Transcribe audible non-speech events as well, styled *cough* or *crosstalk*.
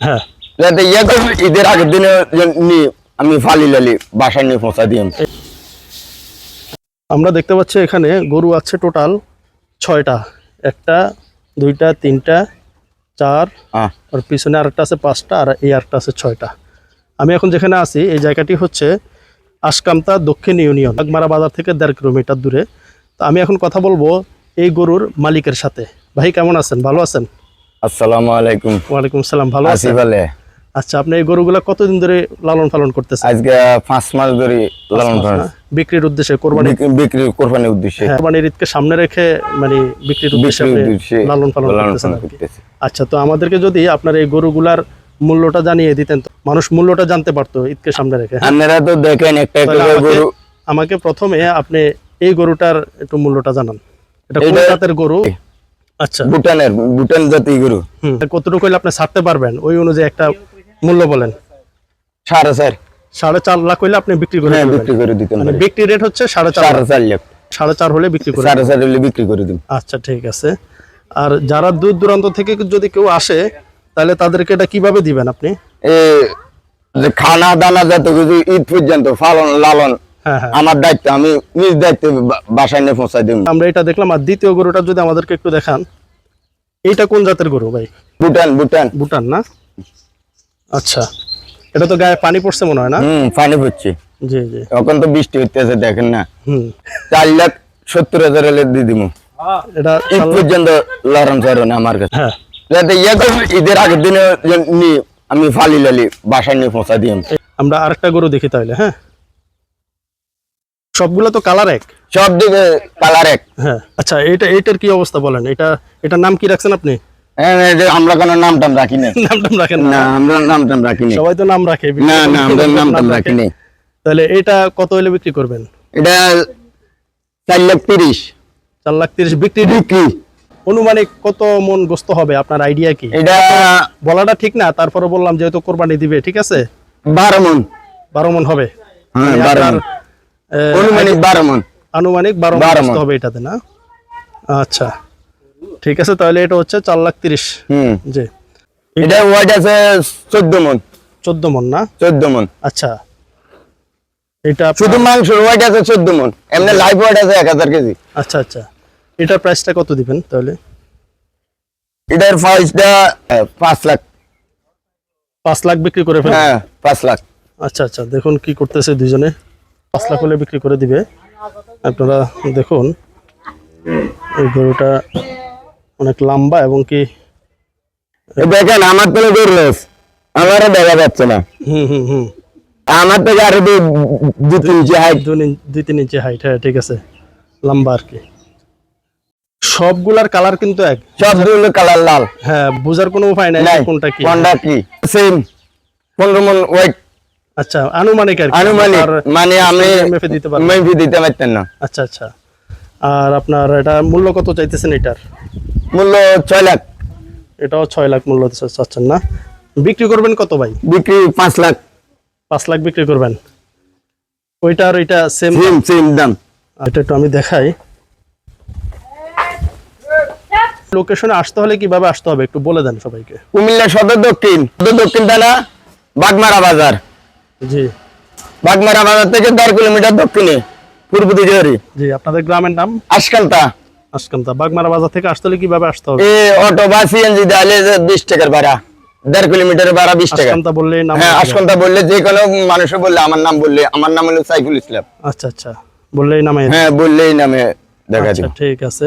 হ্যাঁ। যাতে ইয়ে করবে, ঈদের আগের দিনে আমি ফালি লালি বাসায় নিয়ে পৌঁছা দিই। আমরা দেখতে পাচ্ছি এখানে গরু আছে টোটাল ছয়টা। একটা দুইটা তিনটা চার আর পিছনে আরেকটা আছে পাঁচটা আর এই আরেকটা আছে ছয়টা। আমি এখন যেখানে আছি এই জায়গাটি হচ্ছে আশকামতা দক্ষিণ ইউনিয়ন বাগমারা বাজার থেকে দেড় কিলোমিটার দূরে। তো আমি এখন কথা বলব এই গরুর মালিকের সাথে। ভাই কেমন আছেন? ভালো আছেন? আসসালামু আলাইকুম। ওয়ালাইকুম সালাম ভালো আসিফ আলে আচ্ছা আপনি এই গরুগুলা কতদিন ধরে লালন পালন করতেছেন? আজকে পাঁচ মাস ধরে লালন পালন। বিক্রির উদ্দেশ্যে কোরবানি বিক্রি- কোরবানির উদ্দেশ্যে। হ্যাঁ, কোরবানির ঈদকে সামনে রেখে মানে বিক্রির উদ্দেশ্যে লালন পালন করতেছেন। আচ্ছা তো আমাদেরকে যদি আপনার এই গরুগুলার মূল্যটা জানিয়ে দিতেন তো মানুষ মূল্যটা জানতে পারতো ঈদকে সামনে রেখে হ্যাঁ? আপনারা তো দেখেন একটা একটা আমাকে- গরু আমাকে প্রথমে আপনি এই গরুটার একটু মূল্যটা জানান। এটা কোন জাতের গরু? আচ্ছা। ভুটানের ভুটান জাতি গরু। কতটুকু হইলে আপনি ছাড়তে পারবেন? ওই অনুযায়ী একটা মূল্য বলেন। সাড়ে চার। সাড়ে চার লাখ হইলে আপনি বিক্রি করে হ্যাঁ বিক্রি করে দিতে মানে বিক্রি রেট হচ্ছে সাড়ে চার। চার লাখ। সাড়ে চার হলে বিক্রি করে সাড়ে চার হলে বিক্রি করে দিন আচ্ছা ঠিক আছে। আর যারা দূর দূরান্ত থেকে যদি কেউ আসে তাহলে তাদেরকে এটা কীভাবে দিবেন আপনি? খানা দানা যত কিছু ঈদ পর্যন্ত ফালন লালন আমার দায়িত্ব আমি নিজ দায়িত্বে বাসায় নিয়ে পৌঁছাই দিব আমরা এটা দেখলাম আর দ্বিতীয় গরুটা যদি আমাদেরকে একটু দেখান। এইটা কোন জাতের গরু ভাই? ভুটান ভুটান। ভুটান না? আচ্ছা এটা তো গায়ে পানি পড়ছে মনে হয় না? হম পানি পড়ছে। জি জি। এখন তো বৃষ্টি হইতেছে দেখেন না। হুম। চার লাখ সত্তর হাজার হলে দিয়ে দিব এটা পর্যন্ত লরম চরণ আমার কাছে। হ্যাঁ। ইয়ে ঈদের আগের দিনে আমি ফালি লালি বাসায় নিয়ে পৌঁছা দিই। আমরা আরেকটা গরু দেখি তাহলে হ্যাঁ? সবগুলো তো কালার এক। সব দিকে কালার এক। হ্যাঁ আচ্ছা এটা এটার কি অবস্থা বলেন? এটা এটার নাম কি রাখছেন আপনি? এই যে আমরা কোনো নাম টাম রাখি না *laughs* নাম টাম রাখেন না। না আমরা নাম টাম রাখি না সবাই তো নাম রাখে না না আমরা নাম টাম রাখি। না তাহলে এটা কত হলে বিক্রি করবেন? এটা চার লাখ তিরিশ। চার লাখ তিরিশ বিক্রি? বিক্রি। অনুমানিক কত মন গোস্ত হবে? আপনার আইডিয়া কি? এটা বলাটা ঠিক না তারপরে বললাম যেহেতু কোরবানি দিবে ঠিক আছে? বারো মন। বারো মন হবে। হ্যাঁ মানে বারো মন। অনুমানিক বারো মন। আনুমানিক বারো মন। হবে এটাতে না? আচ্ছা। ঠিক আছে তাহলে এটা হচ্ছে চার লাখ তিরিশ। জি। এটা ওয়াইট আছে চোদ্দ মন। চোদ্দ মন না? চোদ্দ মন। আচ্ছা। এটা শুধু মাংস ওয়াইট আছে চোদ্দ মন। এমনি লাইভ ওয়াইট আছে এক হাজার কেজি। আচ্ছা আচ্ছা। এটার প্রাইসটা কত দিবেন তাহলে? এটার প্রাইসটা পাঁচ লাখ। পাঁচ লাখ বিক্রি করে ফেলবেন হ্যাঁ পাঁচ লাখ। আচ্ছা আচ্ছা। দেখুন কি করতেছে দুজনে। পাঁচ লাখ হলে বিক্রি করে দিবে। আপনারা দেখুন এই গরুটা অনেক লম্বা এবং কি দেখেন আমার তো গরু আমারও দেখা যাচ্ছে না। হুম হুম হুম। আমার থেকে আরও তিন ইঞ্চি হাইট দুই তিন ইঞ্চি হাইট হ্যাঁ ঠিক আছে। লম্বা আর কি। সবগুলার কালার কিন্তু এক। সবগুলো কালার লাল। হ্যাঁ বোঝার কোনো উপায় নাই কোনটা কি। কোনটা কি? সেম পনেরো মন ওয়েট আচ্ছা আনুমানিক আর আনুমানিক মানে আমি দিতে দিতে পারতেন না। আচ্ছা আচ্ছা। আর আপনার এটা মূল্য কত চাইতেছেন এটার? মূল্য ছয় লাখ। এটাও ছয় লাখ মূল্য চাচ্ছেন না। বিক্রি করবেন কত ভাই? বিক্রি পাঁচ লাখ। পাঁচ লাখ বিক্রি করবেন। ওইটা আর ওইটা সেম সেম দাম? এটা একটু আমি দেখাই। লোকেশনে আসতে হলে কীভাবে আসতে হবে? একটু বলে দেন সবাইকে। কুমিল্লা সদর দক্ষিণ। সদর দক্ষিণ থানা বাগমারা বাজার। জি। বাগমারা বাজার থেকে দেড় কিলোমিটার দক্ষিণে পূর্ব দিকে জি আপনাদের গ্রামের নাম? আশকান্তা। আশকান্তা। বাগমারা বাজার থেকে আসতে হলে কীভাবে আসতে হবে? এ অটো বা সিএনজি দিলে বিশ টাকার ভাড়া দেড় কিলোমিটার ভাড়া বিশ টাকা। আশকান্তা বললেই নাম হ্যাঁ আশকান্তা বললে যে কোনো মানুষে বললে আমার নাম বললে আমার নাম হলো সাইফুল ইসলাম। আচ্ছা আচ্ছা। বললেই নামে। হ্যাঁ বললেই নামে দেখা আচ্ছা ঠিক আছে।